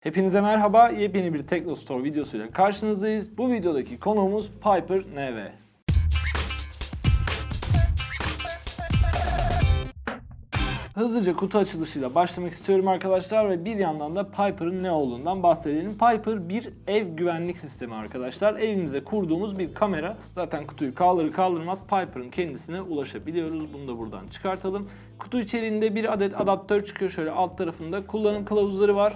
Hepinize merhaba. Yepyeni bir Teknostore videosuyla karşınızdayız. Bu videodaki konuğumuz Piper NV. Hızlıca kutu açılışıyla başlamak istiyorum arkadaşlar ve bir yandan da Piper'ın ne olduğundan bahsedelim. Piper bir ev güvenlik sistemi arkadaşlar. Evimize kurduğumuz bir kamera. Zaten kutuyu kaldırır kaldırmaz Piper'ın kendisine ulaşabiliyoruz. Bunu da buradan çıkartalım. Kutu içeriğinde bir adet adaptör çıkıyor şöyle alt tarafında. Kullanım kılavuzları var.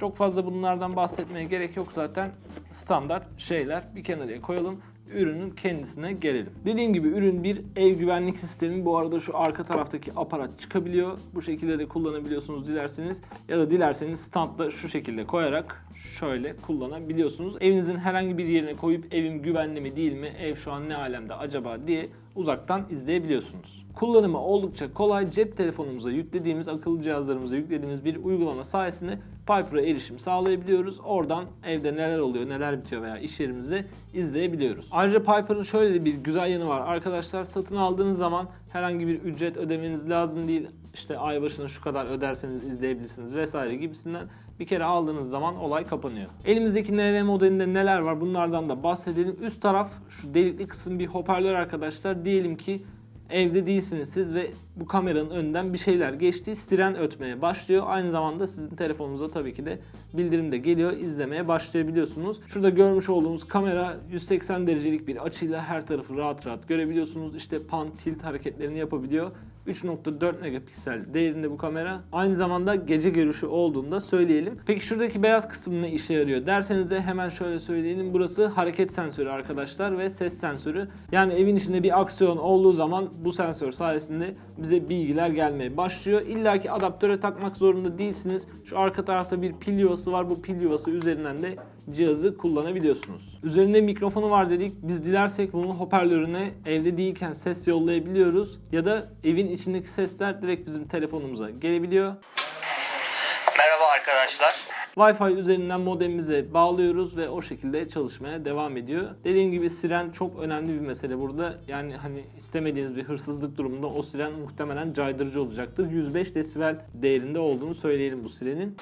Çok fazla bunlardan bahsetmeye gerek yok zaten. Standart şeyler bir kenara koyalım. Ürünün kendisine gelelim. Dediğim gibi ürün bir ev güvenlik sistemi. Bu arada şu arka taraftaki aparat çıkabiliyor. Bu şekilde de kullanabiliyorsunuz dilerseniz. Ya da dilerseniz standda şu şekilde koyarak şöyle kullanabiliyorsunuz. Evinizin herhangi bir yerine koyup evim güvenli mi değil mi, ev şu an ne alemde acaba diye uzaktan izleyebiliyorsunuz. Kullanımı oldukça kolay. Cep telefonumuza yüklediğimiz, akıllı cihazlarımıza yüklediğimiz bir uygulama sayesinde Piper'a erişim sağlayabiliyoruz. Oradan evde neler oluyor, neler bitiyor veya iş yerimizde izleyebiliyoruz. Ayrıca Piper'ın şöyle bir güzel yanı var. Arkadaşlar satın aldığınız zaman herhangi bir ücret ödemeniz lazım değil. İşte ay başına şu kadar öderseniz izleyebilirsiniz vesaire gibisinden bir kere aldığınız zaman olay kapanıyor. Elimizdeki NV modelinde neler var bunlardan da bahsedelim. Üst taraf şu delikli kısım bir hoparlör arkadaşlar. Diyelim ki evde değilsiniz siz ve bu kameranın önünden bir şeyler geçti. Siren ötmeye başlıyor. Aynı zamanda sizin telefonunuza tabii ki de bildirim de geliyor. izlemeye başlayabiliyorsunuz. Şurada görmüş olduğunuz kamera 180 derecelik bir açıyla her tarafı rahat rahat görebiliyorsunuz. İşte pan, tilt hareketlerini yapabiliyor. 3.4 megapiksel değerinde bu kamera. Aynı zamanda gece görüşü olduğunda söyleyelim. Peki şuradaki beyaz kısım ne işe yarıyor derseniz de hemen şöyle söyleyelim. Burası hareket sensörü arkadaşlar ve ses sensörü. Yani evin içinde bir aksiyon olduğu zaman bu sensör sayesinde bize bilgiler gelmeye başlıyor. İlla ki adaptöre takmak zorunda değilsiniz. Şu arka tarafta bir pil yuvası var. Bu pil yuvası üzerinden de cihazı kullanabiliyorsunuz. Üzerinde mikrofonu var dedik. Biz dilersek bunun hoparlörüne evde değilken ses yollayabiliyoruz. Ya da evin içindeki sesler direkt bizim telefonumuza gelebiliyor. Merhaba arkadaşlar. Wi-Fi üzerinden modemimize bağlıyoruz ve o şekilde çalışmaya devam ediyor. Dediğim gibi siren çok önemli bir mesele burada. Yani hani istemediğiniz bir hırsızlık durumunda o siren muhtemelen caydırıcı olacaktır. 105 desibel değerinde olduğunu söyleyelim bu sirenin.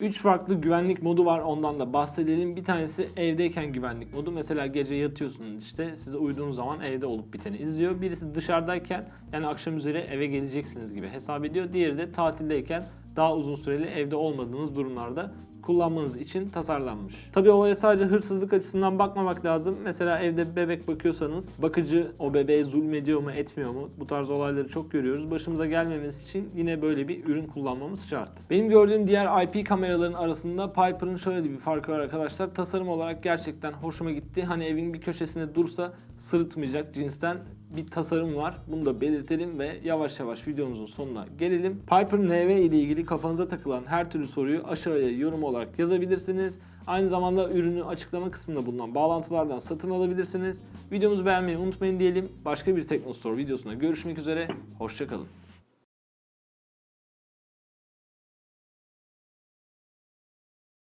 3 farklı güvenlik modu var ondan da bahsedelim. Bir tanesi evdeyken güvenlik modu. Mesela gece yatıyorsunuz işte size uyuduğunuz zaman evde olup biteni izliyor. Birisi dışarıdayken yani akşam üzeri eve geleceksiniz gibi hesap ediyor. Diğeri de tatildeyken daha uzun süreli evde olmadığınız durumlarda kullanmanız için tasarlanmış. Tabii olaya sadece hırsızlık açısından bakmamak lazım. Mesela evde bebek bakıyorsanız bakıcı o bebeğe zulmediyor mu etmiyor mu? Bu tarz olayları çok görüyoruz. Başımıza gelmemesi için yine böyle bir ürün kullanmamız şart. Benim gördüğüm diğer IP kameraların arasında Piper'ın şöyle bir farkı var arkadaşlar. Tasarım olarak gerçekten hoşuma gitti. Hani evin bir köşesinde dursa sırıtmayacak cinsten bir tasarım var. Bunu da belirtelim ve yavaş yavaş videomuzun sonuna gelelim. Piper NV ile ilgili kafanıza takılan her türlü soruyu aşağıya yorum olarak yazabilirsiniz. Aynı zamanda ürünü açıklama kısmında bulunan bağlantılardan satın alabilirsiniz. Videomuzu beğenmeyi unutmayın diyelim. Başka bir Teknostore videosunda görüşmek üzere. Hoşçakalın.